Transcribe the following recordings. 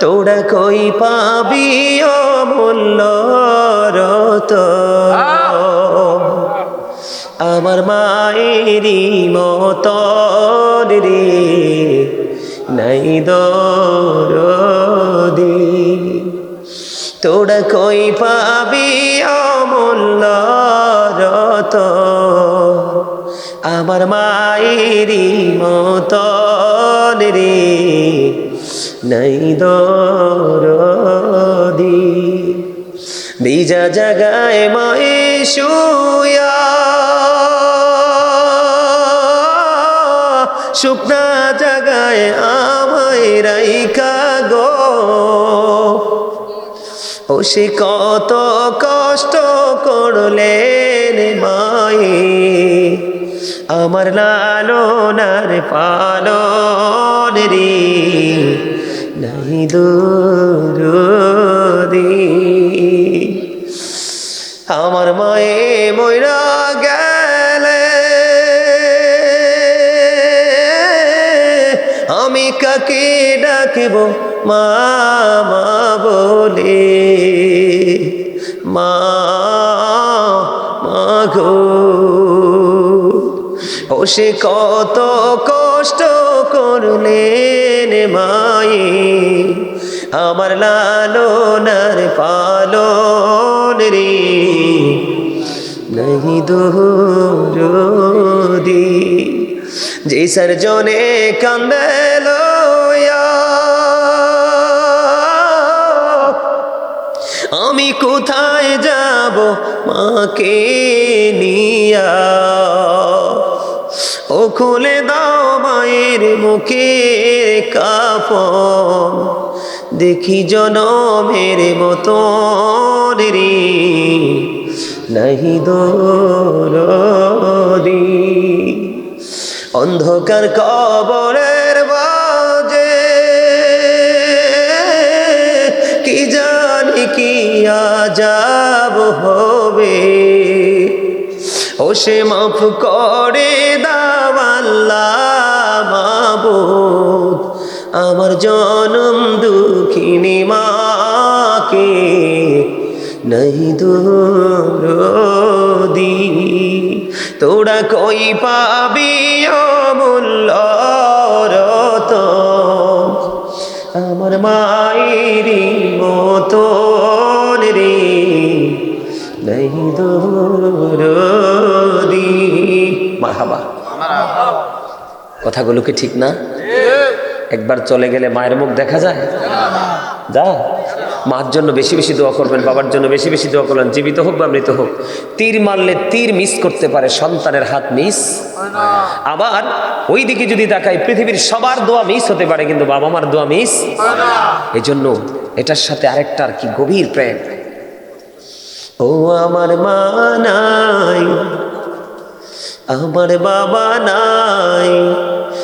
তোরা কই পাবি অমূল্য রত? আমার মায়েরই মত রে, নাই দরদি। তোরা কই পাবি অমূল্য রত? আমার মায়েরই মত রে নাই দরদি। বিজা জাগায় মায়ে শুয়া। শুকনা জাগায় আমায় রাইকা গো। ও সে কত কষ্ট করলেন মায়ে আমার লালনার পালন রে। নাই দূরদি। আমার মায়ে ময়রা গেলে, আমি কাকে ডাকিব মা বলে? মা গো, ও সে কত কষ্ট করলেন মায়ে, আমার লালনার পালন রে। नहीं দোরদি, যে সরজনে কান্দে লয়া আমি কোথায় যাব মাকে নিয়া? ও খুলে মুখে কাপন দেখি জনমের মতো রে, নাহি দি অন্ধকার কবরের বাজে কি জানি কি আজাব হবে। ও সে মাফ করে দাওয়াল্লা মাবুদ, আমার জনম দুঃখিনী মাকে নাই দোরদি। তোরা কই পাবি অমূল্য রত? আমার মায়েরই মতো রে, নাই দোরদি। মারহাবা। কথাগুলো কি ঠিক না? একবার চলে গেলে মায়ের মুখ দেখা যায়? যা। মার জন্য বেশি বেশি দোয়া করবেন, বাবার জন্য বেশি বেশি দোয়া করবেন, জীবিত হোক বা মৃত হোক। তীর মারলে তীর মিস করতে পারে, সন্তানের হাত মিস আবার ওই দিকে যদি তাকাই, পৃথিবীর সবার দোয়া মিস হতে পারে, কিন্তু বাবা মার দোয়া মিস এই জন্য এটার সাথে আরেকটার কি গভীর প্রেম। ও আমার মা নাই, আমার বাবা নাই।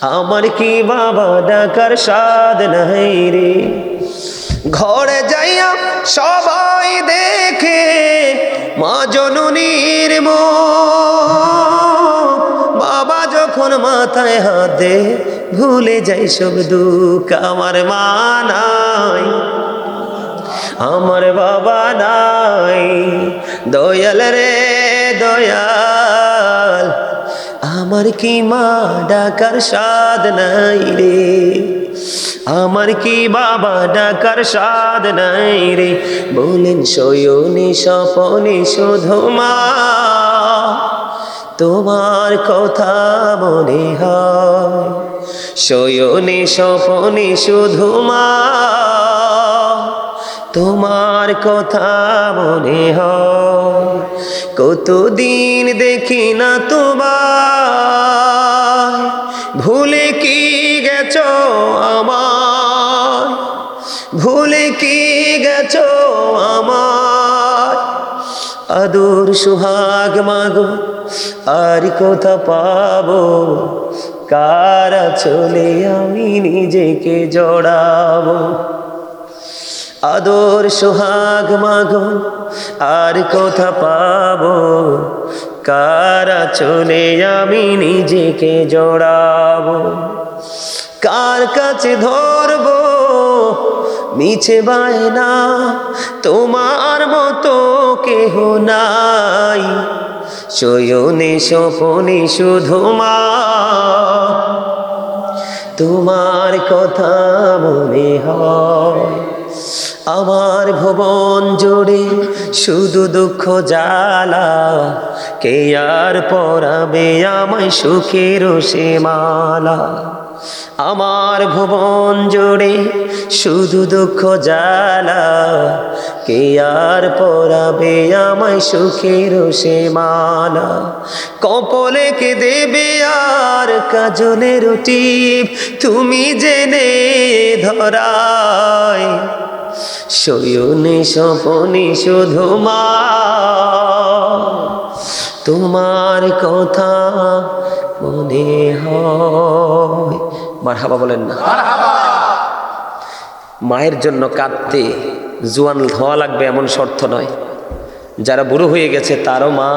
আমার কি বাবা ডাকার স্বাদ নাই রে? ঘরে যাইয়া সবাই দেখে, মা জননীর মুখ। বাবা যখন মাথায় হাত ভুলে যাই সব দুঃখ আমার মা নাই। আমার বাবা নাই। দয়াল রে, দয়াল। আমার কি মা ডাকার স্বাদ নাই রে? আমার কি বাবা ডাকার স্বাদ নাই রে? বলেন সয়নে স্বপনে শুধু মা। তোমার কথা মনে হয়, সয়নে স্বপনে শুধু মা। তোমার কথা মনে হয়, কতদিন দেখি না তোমার গেছো আমার? আদর সুহাগ মাগো, আর কোথা পাবো? কারা চলে আমি নিজেকে জড়াবো? আদর সোহাগ মাগো, আর কোথা পাবো? কারা চলে আমি নিজেকে জড়াবো? কার কাছে ধরবো? মিছে বায়না, তোমার মতো কেহ নাই। শয়নে স্বপনে শুধু মা। তোমার কথা মনে হয়, আমার ভুবন জুড়ে শুধু দুঃখ জ্বালা। কে আর পরাবে আমায় সুখের সে মালা? আমার ভুবন জুড়ে শুধু দুঃখ জ্বালা। কে আর পরাবে আমায় সুখের সে মালা কপলে কে দেবে আর কাজলের টিপ তুমি জেনে ধরায় শয়নে স্বপনে শুধু মা। তোমার কথা মনে হয়। মার হাবা বলেন না। মায়ের জন্য কাঁদতে জোয়ান হওয়া লাগবে এমন শর্ত নয়। যারা বুড়ো হয়ে গেছে তারও মা,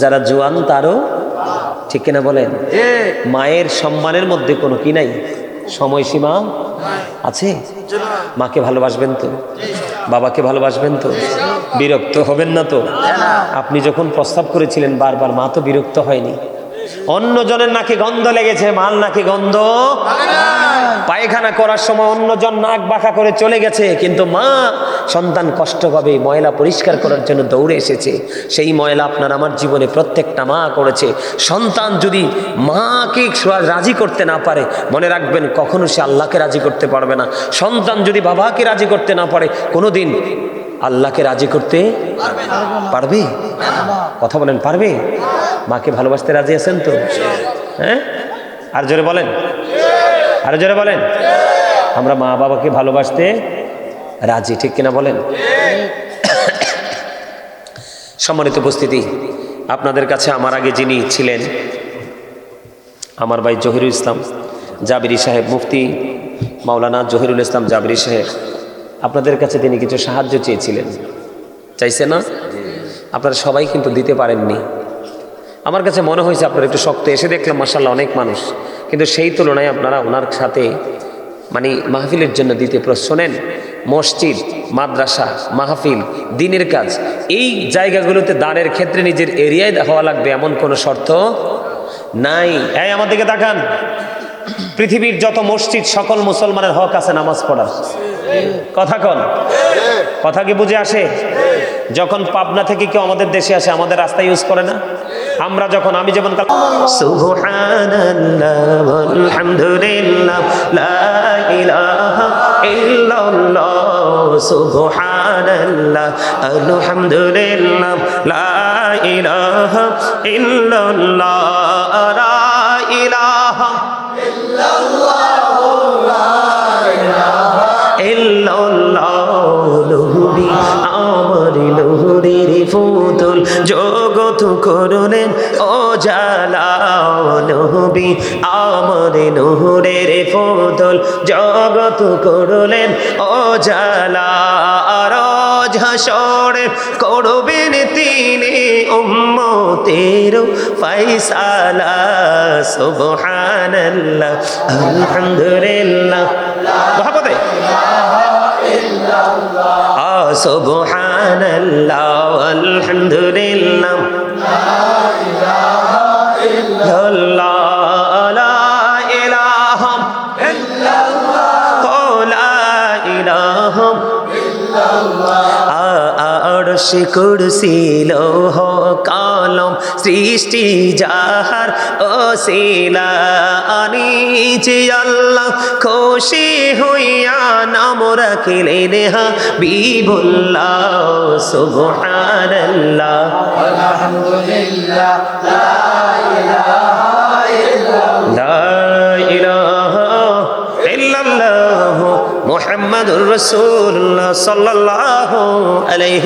যারা জোয়ান তারও ঠিক কিনা বলেন? মায়ের সম্মানের মধ্যে কোনো কি নাই? সময়সীমা আছে? মাকে ভালোবাসবেন তো? বাবাকে ভালোবাসবেন তো? বিরক্ত হবেন না তো? আপনি যখন প্রস্তাব করেছিলেন বারবার, মা তো বিরক্ত হয়নি। অন্যজনের নাকি গন্ধ লেগেছে মাল নাকি গন্ধ। পায়খানা করার সময় অন্যজন নাক বাঁকা করে চলে গেছে, কিন্তু মা সন্তান কষ্ট পাবে, ময়লা পরিষ্কার করার জন্য দৌড়ে এসেছে। সেই ময়লা আপনার আমার জীবনে প্রত্যেকটা মা করেছে। সন্তান যদি মাকে রাজি করতে না পারে, মনে রাখবেন কখনো সে আল্লাহকে রাজি করতে পারবে না। সন্তান যদি বাবাকে রাজি করতে না পারে কোনো দিন আল্লাহকে রাজি করতে পারবে? কথা বলেন, পারবে? মাকে ভালোবাসতে রাজি আছেন তো? হ্যাঁ? আর জোরে বলেন। আর জোরে বলেন। আমরা মা বাবাকে ভালোবাসতে রাজি, ঠিক কিনা বলেন? সম্মানিত উপস্থিতি, আপনাদের কাছে আমার আগে যিনি ছিলেন, আমার ভাই জহিরুল ইসলাম জাবিরি সাহেব, মুফতি মাওলানা জহিরুল ইসলাম জাবিরি সাহেব, আপনাদের কাছে তিনি কিছু সাহায্য চেয়েছিলেন। চাইছে না? আপনারা সবাই কিন্তু দিতে পারেননি। আমার কাছে মনে হয়েছে আপনার একটু শক্ত। এসে দেখলাম মাসাল্লাহ অনেক মানুষ। কিন্তু সেই তুলনায় আপনারা ওনার সাথে মানে মাহফিলের জন্য দিতে প্রশ্ন নেন। মসজিদ, মাদ্রাসা, মাহফিল, দিনের কাজ, এই জায়গাগুলোতে দানের ক্ষেত্রে নিজের এরিয়ায় হওয়া লাগবে এমন কোনো শর্ত নাই। এই, আমার দিকে তাকান। পৃথিবীর যত মসজিদ, সকল মুসলমানের হক আছে নামাজ পড়ার। কথা কন। কথা কি বুঝে আসে? যখন পাবনা থেকে কেউ আমাদের দেশে আসে আমাদের রাস্তা ইউজ করে না আমরা যখন আমি যেমন ইল্লাল্লাহ ফুতুল। জগত করলেন ও জালা নবী আমার ফুতুল। জগত করলেন ও জালা রোজ হাসরে করবেন তিনি উম্মতের ফাইসালা সুবহানাল্লাহ আলহামদুলিল্লাহ। মহাপদে। সুবহানাল্লাহ কালম সৃষ্টি যাহার ওসিলা। আনিছে আল্লাহ খুশি হইয়া নাম রাখিলেন বিবুল্লাহ সুবহানাল্লাহ। লা ইলাহা ইল্লাল্লাহ লা ইলাহা ইল্লাল্লাহ মুহাম্মাদুর রাসূলুল্লাহ সাল্লাল্লাহু আলাইহি